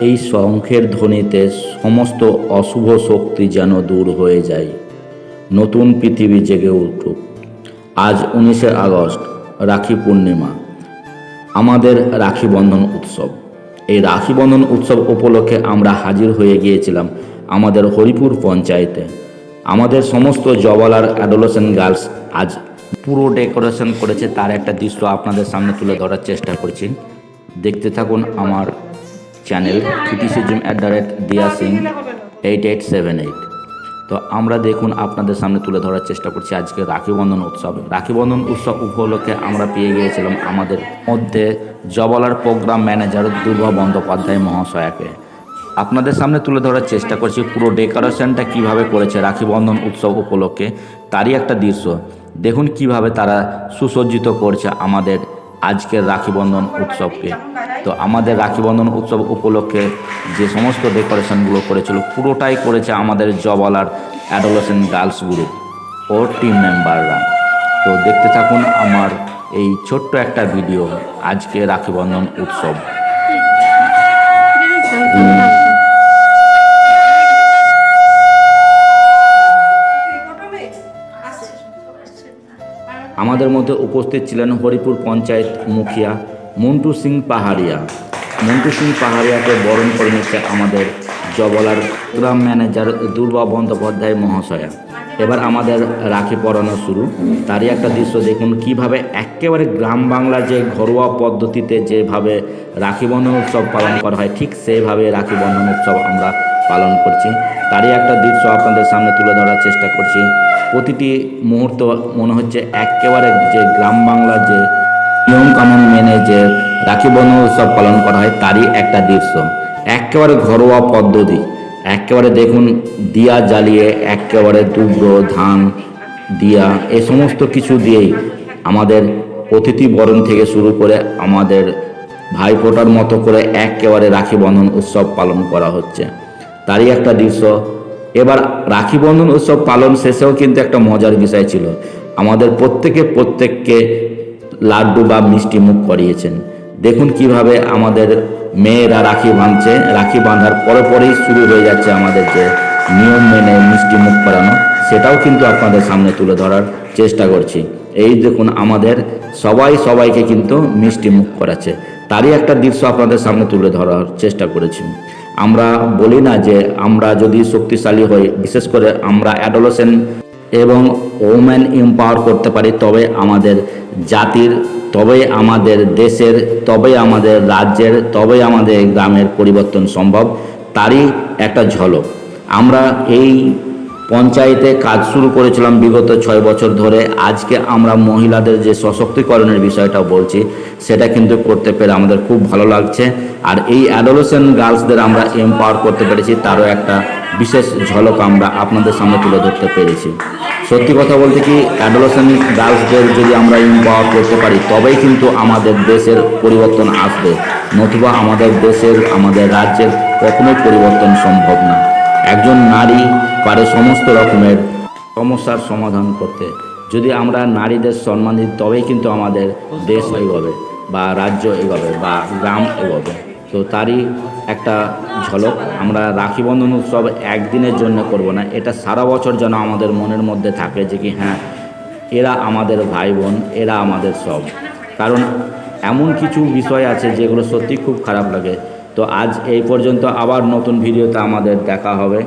এই শঙ্খের ধ্বনিতে সমস্ত অশুভ শক্তি যেন দূর হয়ে যায়। নতুন পৃথিবী জেগে উঠুক। আজ উনিশে আগস্ট, রাখি পূর্ণিমা। আমাদের রাখি বন্ধন উৎসব। এই রাখি বন্ধন উৎসব উপলক্ষে আমরা হাজির হয়ে গিয়েছিলাম আমাদের হরিপুর পঞ্চায়েতে। আমাদের সমস্ত জবালার অ্যাডোলেসেন্ট গার্লস আজ পুরো ডেকোরেশন করেছে, তার একটা দৃশ্য আপনাদের সামনে তুলে ধরার চেষ্টা করছি। দেখতে থাকুন আমার channel criticism at the rate Diya Singh eight eight seven eight তো আমরা দেখুন আপনাদের সামনে তুলে ধরার চেষ্টা করছি আজকে রাখি বন্ধন উৎসব। রাখি বন্ধন উৎসব উপলক্ষে আমরা পেয়ে গিয়েছিলাম আমাদের মধ্যে জবলার প্রোগ্রাম ম্যানেজার দুর্গা বন্দ্যোপাধ্যায় মহাশয়াকে। আপনাদের সামনে তুলে ধরার চেষ্টা করছি পুরো ডেকোরেশনটা কীভাবে করেছে রাখি বন্ধন উৎসব উপলক্ষে, তারই একটা দৃশ্য। দেখুন কীভাবে তারা সুসজ্জিত করছে আমাদের আজকের রাখি বন্ধন উৎসবকে। তো আমাদের রাখি বন্ধন উৎসব উপলক্ষে যে সমস্ত ডেকোরেশনগুলো করেছিল, পুরোটাই করেছে আমাদের জবালার অ্যাডোলেসেন্ট গার্লস গ্রুপ ও টিম মেম্বাররা তো দেখতে থাকুন আমার এই ছোট্ট একটা ভিডিও আজকে রাখি বন্ধন উৎসব। আমাদের মধ্যে উপস্থিত ছিলেন হরিপুর পঞ্চায়েত মুখিয়া মন্টু সিং পাহাড়িয়া। মন্টু সিং পাহাড়িয়াকে বরণ করে নিচ্ছে আমাদের জবলার গ্রাম ম্যানেজার দুর্বা বন্দ্যোপাধ্যায় মহাশয়া। এবার আমাদের রাখি পরানো শুরু। তারই একটা দৃশ্য দেখুন, কীভাবে একেবারে গ্রাম বাংলার যে ঘরোয়া পদ্ধতিতে যেভাবে রাখি বন্ধন উৎসব পালন করা হয়, ঠিক সেইভাবে রাখি বন্ধন উৎসব আমরা পালন করছি। তারই একটা দৃশ্য আপনাদের সামনে তুলে ধরার চেষ্টা করছি। প্রতিটি মুহূর্ত মনে হচ্ছে একেবারে যে গ্রাম বাংলার যে নিয়ম কানুন মেনে যে রাখি বন্ধন উৎসব পালন করা হয়, তারই একটা দৃশ্য। একেবারে ঘরোয়া পদ্ধতি। একেবারে দেখুন, দিয়া জ্বালিয়ে একেবারে দুব্র ধান, দিয়া, এ সমস্ত কিছু দিয়েই আমাদের অতিথি বরণ থেকে শুরু করে আমাদের ভাইফোঁটার মতো করে একেবারে রাখি বন্ধন উৎসব পালন করা হচ্ছে। তারই একটা দৃশ্য এবার রাখি বন্ধন উৎসব পালন শেষেও কিন্তু একটা মজার বিষয় ছিল। আমাদের প্রত্যেকে প্রত্যেককে লাড্ডু বা মিষ্টি মুখ করিয়েছেন। দেখুন কীভাবে আমাদের মেয়েরা রাখি বাঁধছে। রাখি বাঁধার পরে পরেই শুরু হয়ে যাচ্ছে আমাদের যে নিয়ম মেনে মিষ্টি মুখ করানো, সেটাও কিন্তু আপনাদের সামনে তুলে ধরার চেষ্টা করছি। এই দেখুন আমাদের সবাই সবাইকে কিন্তু মিষ্টি মুখ করাচ্ছে। তারই একটা দৃশ্য আপনাদের সামনে তুলে ধরার চেষ্টা করেছি। আমরা বলি না যে আমরা যদি শক্তিশালী হই, বিশেষ করে আমরা অ্যাডোলসেন এবং ওমেন এম্পাওয়ার করতে পারি, তবে আমাদের জাতির, তবে আমাদের দেশের, তবে আমাদের রাজ্যের, তবে আমাদের গ্রামের পরিবর্তন সম্ভব। তারই একটা ঝলক। আমরা এই পঞ্চায়েতে কাজ শুরু করেছিলাম বিগত ছয় বছর ধরে। আজকে আমরা মহিলাদের যে সশক্তিকরণের বিষয়টা বলছি, সেটা কিন্তু করতে পেরে আমাদের খুব ভালো লাগছে। আর এই অ্যাডোলেসেন্ট গার্লসদের আমরা এম্পাওয়ার করতে পেরেছি, তারও একটা বিশেষ ঝলক আমরা আপনাদের সামনে তুলে ধরতে পেরেছি। সত্যি কথা বলতে কি অ্যাডোলেসেন্ট গার্লসদের যদি আমরা এম্পাওয়ার করতে পারি, তবেই কিন্তু আমাদের দেশের পরিবর্তন আসবে। নতুবা আমাদের দেশের, আমাদের রাজ্যের কখনোই পরিবর্তন সম্ভব না। একজন নারী পারে সমস্ত রকমের সমস্যার সমাধান করতে। যদি আমরা নারীদের সম্মান দিই, তবেই কিন্তু আমাদের দেশ এগোবে বা রাজ্য এগোবে বা গ্রাম এগোবে। তো তারই একটা ঝলক আমরা রাখি বন্ধন উৎসব একদিনের জন্য করব না, এটা সারা বছর যেন আমাদের মনের মধ্যে থাকে যে কি হ্যাঁ এরা আমাদের ভাই বোন, এরা আমাদের সব। কারণ এমন কিছু বিষয় আছে যেগুলো সত্যি খুব খারাপ লাগে। তো আজ এই পর্যন্ত আবার নতুন ভিডিওতে আমাদের দেখা হবে।